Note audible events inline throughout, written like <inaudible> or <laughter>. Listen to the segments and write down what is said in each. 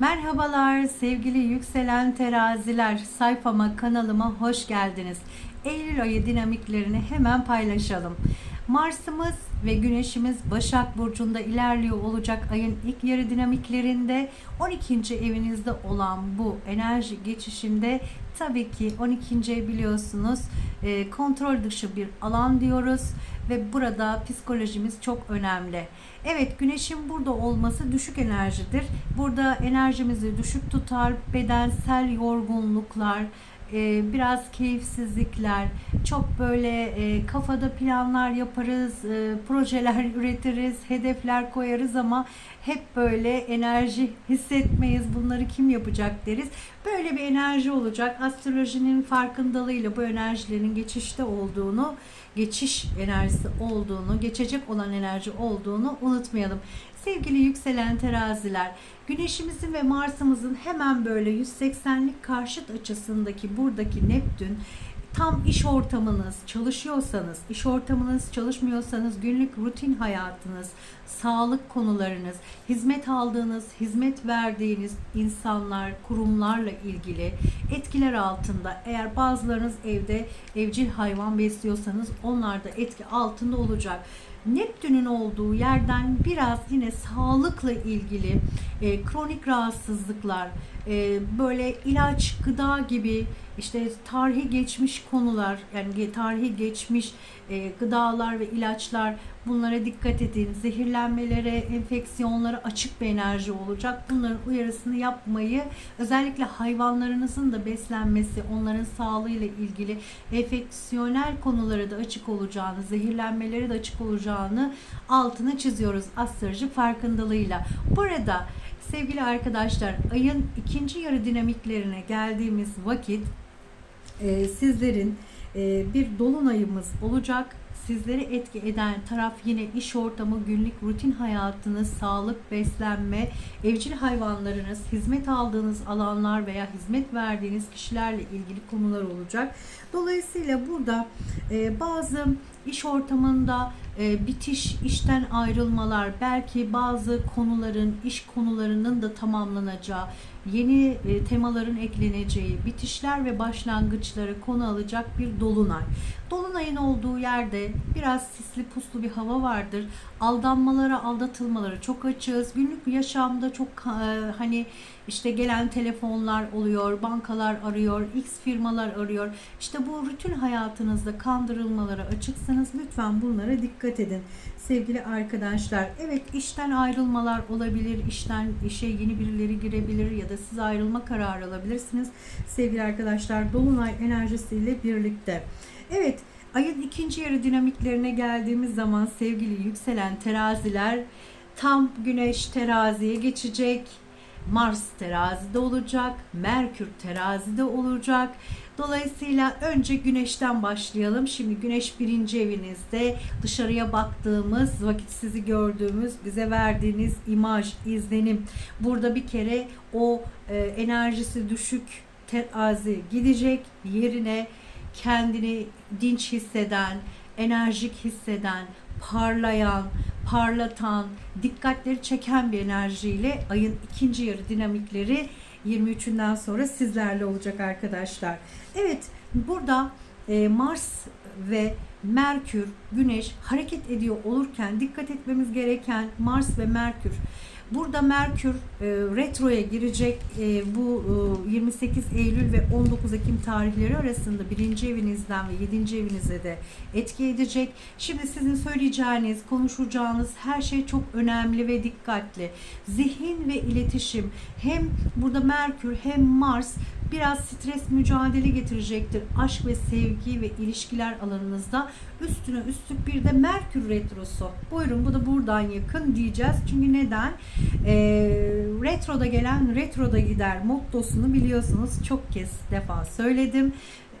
Merhabalar sevgili yükselen teraziler sayfama kanalıma hoş geldiniz. Eylül ayı dinamiklerini hemen paylaşalım. Mars'ımız ve Güneş'imiz Başak Burcu'nda ilerliyor olacak ayın ilk yarı dinamiklerinde 12. evinizde olan bu enerji geçişinde tabii ki 12. ev biliyorsunuz e, kontrol dışı bir alan diyoruz ve burada psikolojimiz çok önemli. Evet güneşin burada olması düşük enerjidir. Burada enerjimizi düşük tutar, bedensel yorgunluklar, e, biraz keyifsizlikler, çok böyle e, kafada planlar yaparız, e, projeler <laughs> üretiriz, hedefler koyarız ama hep böyle enerji hissetmeyiz. Bunları kim yapacak deriz. Böyle bir enerji olacak. Astrolojinin farkındalığıyla bu enerjilerin geçişte olduğunu, geçiş enerjisi olduğunu, geçecek olan enerji olduğunu unutmayalım. Sevgili yükselen teraziler, Güneşimizin ve Mars'ımızın hemen böyle 180'lik karşıt açısındaki buradaki Neptün tam iş ortamınız, çalışıyorsanız, iş ortamınız çalışmıyorsanız günlük rutin hayatınız, sağlık konularınız, hizmet aldığınız, hizmet verdiğiniz insanlar, kurumlarla ilgili etkiler altında. Eğer bazılarınız evde evcil hayvan besliyorsanız onlar da etki altında olacak. Neptün'ün olduğu yerden biraz yine sağlıkla ilgili e, kronik rahatsızlıklar, e, böyle ilaç, gıda gibi işte tarihi geçmiş konular, yani tarihi geçmiş e, gıdalar ve ilaçlar bunlara dikkat edin. Zehirlenmelere, enfeksiyonlara açık bir enerji olacak. Bunların uyarısını yapmayı, özellikle hayvanlarınızın da beslenmesi, onların sağlığıyla ilgili enfeksiyonel konulara da açık olacağını, zehirlenmelere de açık olacağını altını çiziyoruz astroloji farkındalığıyla. Burada sevgili arkadaşlar ayın ikinci yarı dinamiklerine geldiğimiz vakit e, sizlerin e, bir dolunayımız olacak. Sizleri etki eden taraf yine iş ortamı, günlük rutin hayatınız, sağlık, beslenme, evcil hayvanlarınız, hizmet aldığınız alanlar veya hizmet verdiğiniz kişilerle ilgili konular olacak. Dolayısıyla burada e, bazı iş ortamında e, bitiş, işten ayrılmalar, belki bazı konuların, iş konularının da tamamlanacağı, yeni e, temaların ekleneceği, bitişler ve başlangıçları konu alacak bir dolunay. Dolunayın olduğu yerde biraz sisli puslu bir hava vardır. Aldanmalara, aldatılmalara çok açığız. Günlük yaşamda çok e, hani işte gelen telefonlar oluyor, bankalar arıyor, X firmalar arıyor. İşte bu rutin hayatınızda kandırılmalara açıksanız lütfen bunlara dikkat edin sevgili arkadaşlar. Evet işten ayrılmalar olabilir, işten işe yeni birileri girebilir ya da siz ayrılma kararı alabilirsiniz. Sevgili arkadaşlar Dolunay enerjisiyle birlikte. Evet ayın ikinci yarı dinamiklerine geldiğimiz zaman sevgili yükselen teraziler tam güneş teraziye geçecek Mars terazide olacak, Merkür terazide olacak. Dolayısıyla önce güneşten başlayalım. Şimdi güneş birinci evinizde dışarıya baktığımız, vakit sizi gördüğümüz, bize verdiğiniz imaj, izlenim. Burada bir kere o e, enerjisi düşük terazi gidecek yerine kendini dinç hisseden, enerjik hisseden, parlayan, parlatan, dikkatleri çeken bir enerjiyle ayın ikinci yarı dinamikleri 23'ünden sonra sizlerle olacak arkadaşlar. Evet burada e, Mars ve Merkür, Güneş hareket ediyor olurken dikkat etmemiz gereken Mars ve Merkür Burada Merkür e, retroya girecek. E, bu e, 28 Eylül ve 19 Ekim tarihleri arasında birinci evinizden ve yedinci evinize de etki edecek. Şimdi sizin söyleyeceğiniz, konuşacağınız her şey çok önemli ve dikkatli. Zihin ve iletişim hem burada Merkür hem Mars biraz stres mücadele getirecektir. Aşk ve sevgi ve ilişkiler alanınızda üstüne üstlük bir de Merkür Retrosu. Buyurun bu da buradan yakın diyeceğiz. Çünkü neden? Ee, retroda gelen retroda gider mottosunu biliyorsunuz çok kez defa söyledim.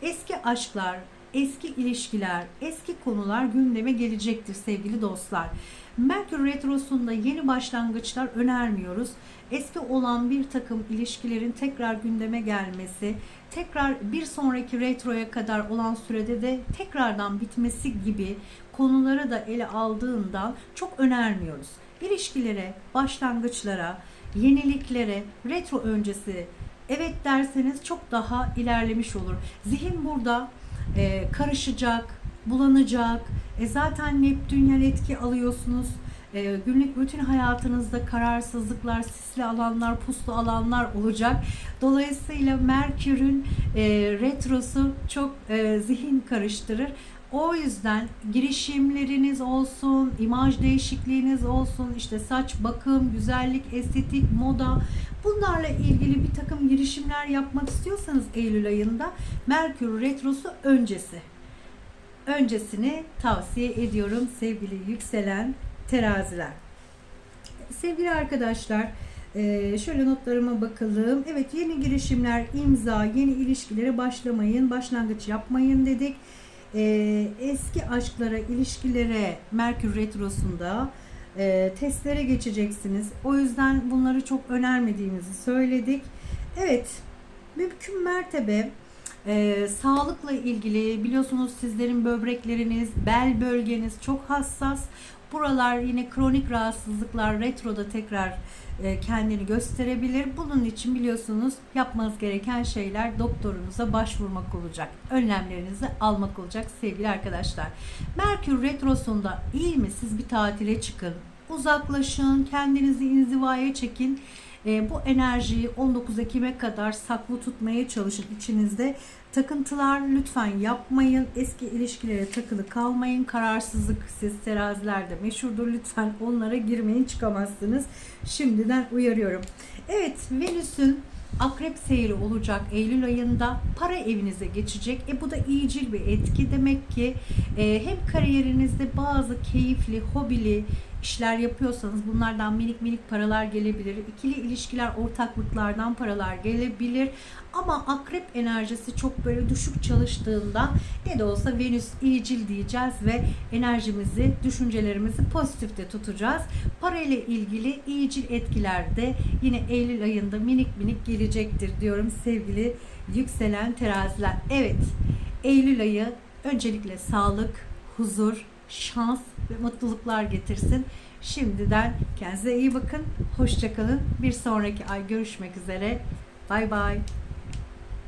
Eski aşklar, eski ilişkiler, eski konular gündeme gelecektir sevgili dostlar. Merkür Retrosu'nda yeni başlangıçlar önermiyoruz. Eski olan bir takım ilişkilerin tekrar gündeme gelmesi, tekrar bir sonraki retroya kadar olan sürede de tekrardan bitmesi gibi konuları da ele aldığından çok önermiyoruz. İlişkilere, başlangıçlara, yeniliklere, retro öncesi evet derseniz çok daha ilerlemiş olur. Zihin burada e, karışacak, bulanacak. E zaten Neptünyen etki alıyorsunuz. E, günlük rutin hayatınızda kararsızlıklar, sisli alanlar, puslu alanlar olacak. Dolayısıyla Merkür'ün e, retrosu çok e, zihin karıştırır. O yüzden girişimleriniz olsun, imaj değişikliğiniz olsun, işte saç, bakım, güzellik, estetik, moda bunlarla ilgili bir takım girişimler yapmak istiyorsanız Eylül ayında Merkür Retrosu öncesi. Öncesini tavsiye ediyorum sevgili yükselen teraziler. Sevgili arkadaşlar, e, şöyle notlarıma bakalım. Evet yeni girişimler, imza, yeni ilişkilere başlamayın, başlangıç yapmayın dedik. E, eski aşklara, ilişkilere Merkür Retrosu'nda e, testlere geçeceksiniz. O yüzden bunları çok önermediğimizi söyledik. Evet, mümkün mertebe e, sağlıkla ilgili biliyorsunuz sizlerin böbrekleriniz, bel bölgeniz çok hassas. Buralar yine kronik rahatsızlıklar retroda tekrar e, kendini gösterebilir. Bunun için biliyorsunuz yapmanız gereken şeyler doktorunuza başvurmak olacak. Önlemlerinizi almak olacak sevgili arkadaşlar. Merkür retrosunda iyi mi siz bir tatile çıkın. Uzaklaşın, kendinizi inzivaya çekin. E, bu enerjiyi 19 Ekim'e kadar saklı tutmaya çalışın içinizde. Takıntılar lütfen yapmayın. Eski ilişkilere takılı kalmayın. Kararsızlık siz terazilerde meşhurdur. Lütfen onlara girmeyin çıkamazsınız. Şimdiden uyarıyorum. Evet Venüs'ün Akrep seyri olacak Eylül ayında para evinize geçecek. E bu da iyicil bir etki. Demek ki e, hem kariyerinizde bazı keyifli, hobili işler yapıyorsanız bunlardan minik minik paralar gelebilir. İkili ilişkiler, ortaklıklardan paralar gelebilir. Ama akrep enerjisi çok böyle düşük çalıştığında ne de olsa Venüs iyicil diyeceğiz ve enerjimizi, düşüncelerimizi pozitifte tutacağız. Para ile ilgili iyicil etkiler de yine Eylül ayında minik minik gelecektir diyorum sevgili yükselen teraziler. Evet, Eylül ayı öncelikle sağlık, huzur, şans ve mutluluklar getirsin. Şimdiden kendinize iyi bakın. Hoşçakalın. Bir sonraki ay görüşmek üzere. Bay bay.